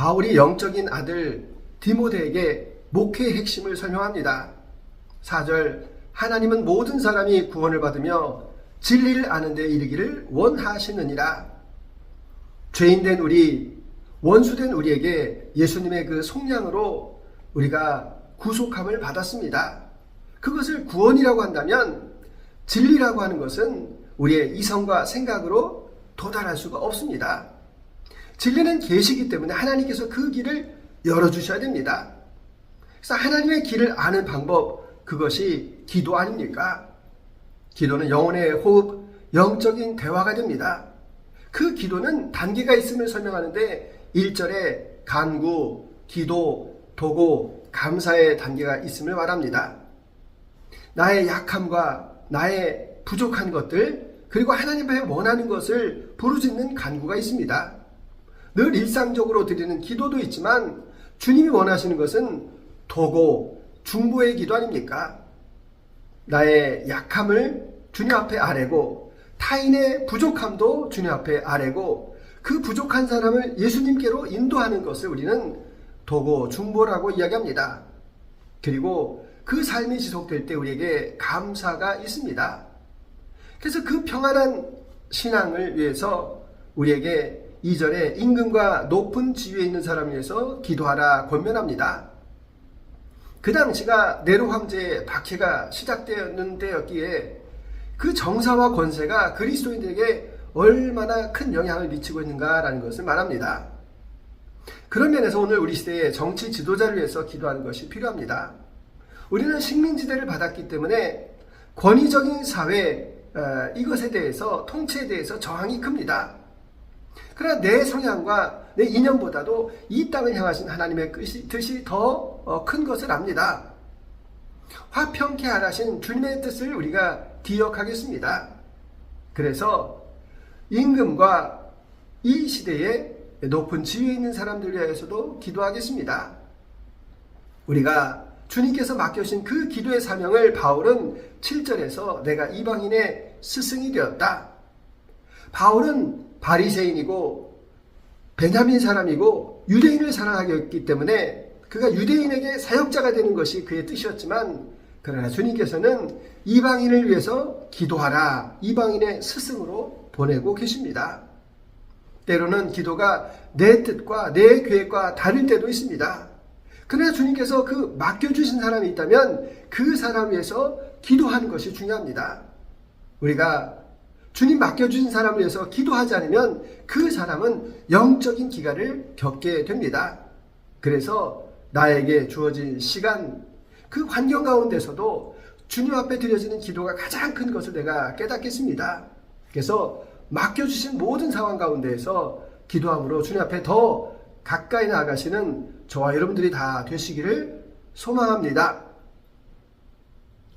바울이 영적인 아들 디모데에게 목회의 핵심을 설명합니다. 4절 하나님은 모든 사람이 구원을 받으며 진리를 아는 데 이르기를 원하시느니라. 죄인된 우리, 원수된 우리에게 예수님의 그 속량으로 우리가 구속함을 받았습니다. 그것을 구원이라고 한다면 진리라고 하는 것은 우리의 이성과 생각으로 도달할 수가 없습니다. 진리는 계시기 때문에 하나님께서 그 길을 열어주셔야 됩니다. 그래서 하나님의 길을 아는 방법, 그것이 기도 아닙니까? 기도는 영혼의 호흡, 영적인 대화가 됩니다. 그 기도는 단계가 있음을 설명하는데 1절에 간구, 기도, 도고, 감사의 단계가 있음을 말합니다. 나의 약함과 나의 부족한 것들, 그리고 하나님 앞에 원하는 것을 부르짖는 간구가 있습니다. 늘 일상적으로 드리는 기도도 있지만 주님이 원하시는 것은 도고, 중보의 기도 아닙니까? 나의 약함을 주님 앞에 아뢰고 타인의 부족함도 주님 앞에 아뢰고 그 부족한 사람을 예수님께로 인도하는 것을 우리는 도고 중보라고 이야기합니다. 그리고 그 삶이 지속될 때 우리에게 감사가 있습니다. 그래서 그 평안한 신앙을 위해서 우리에게 2절에 임금과 높은 지위에 있는 사람을 위해서 기도하라 권면합니다. 그 당시가 네로 황제의 박해가 시작되었는 때였기에 그 정사와 권세가 그리스도인들에게 얼마나 큰 영향을 미치고 있는가라는 것을 말합니다. 그런 면에서 오늘 우리 시대의 정치 지도자를 위해서 기도하는 것이 필요합니다. 우리는 식민지대를 받았기 때문에 권위적인 사회 어, 이것에 대해서 통치에 대해서 저항이 큽니다. 그러나 내 성향과 내 이념보다도 이 땅을 향하신 하나님의 뜻이 더 큰 것을 압니다. 화평케 하라신 주님의 뜻을 우리가 기억하겠습니다. 그래서 임금과 이 시대에 높은 지위에 있는 사람들 위해서도 기도하겠습니다. 우리가 주님께서 맡겨신 그 기도의 사명을 바울은 7절에서 내가 이방인의 스승이 되었다. 바울은 바리새인이고 베냐민 사람이고 유대인을 사랑하기 때문에 그가 유대인에게 사역자가 되는 것이 그의 뜻이었지만 그러나 주님께서는 이방인을 위해서 기도하라 이방인의 스승으로 보내고 계십니다. 때로는 기도가 내 뜻과 내 계획과 다를 때도 있습니다. 그러나 주님께서 그 맡겨주신 사람이 있다면 그 사람 위해서 기도하는 것이 중요합니다. 우리가 주님 맡겨주신 사람을 위해서 기도하지 않으면 그 사람은 영적인 기가를 겪게 됩니다. 그래서 나에게 주어진 시간, 그 환경 가운데서도 주님 앞에 드려지는 기도가 가장 큰 것을 내가 깨닫겠습니다. 그래서 맡겨주신 모든 상황 가운데에서 기도함으로 주님 앞에 더 가까이 나아가시는 저와 여러분들이 다 되시기를 소망합니다.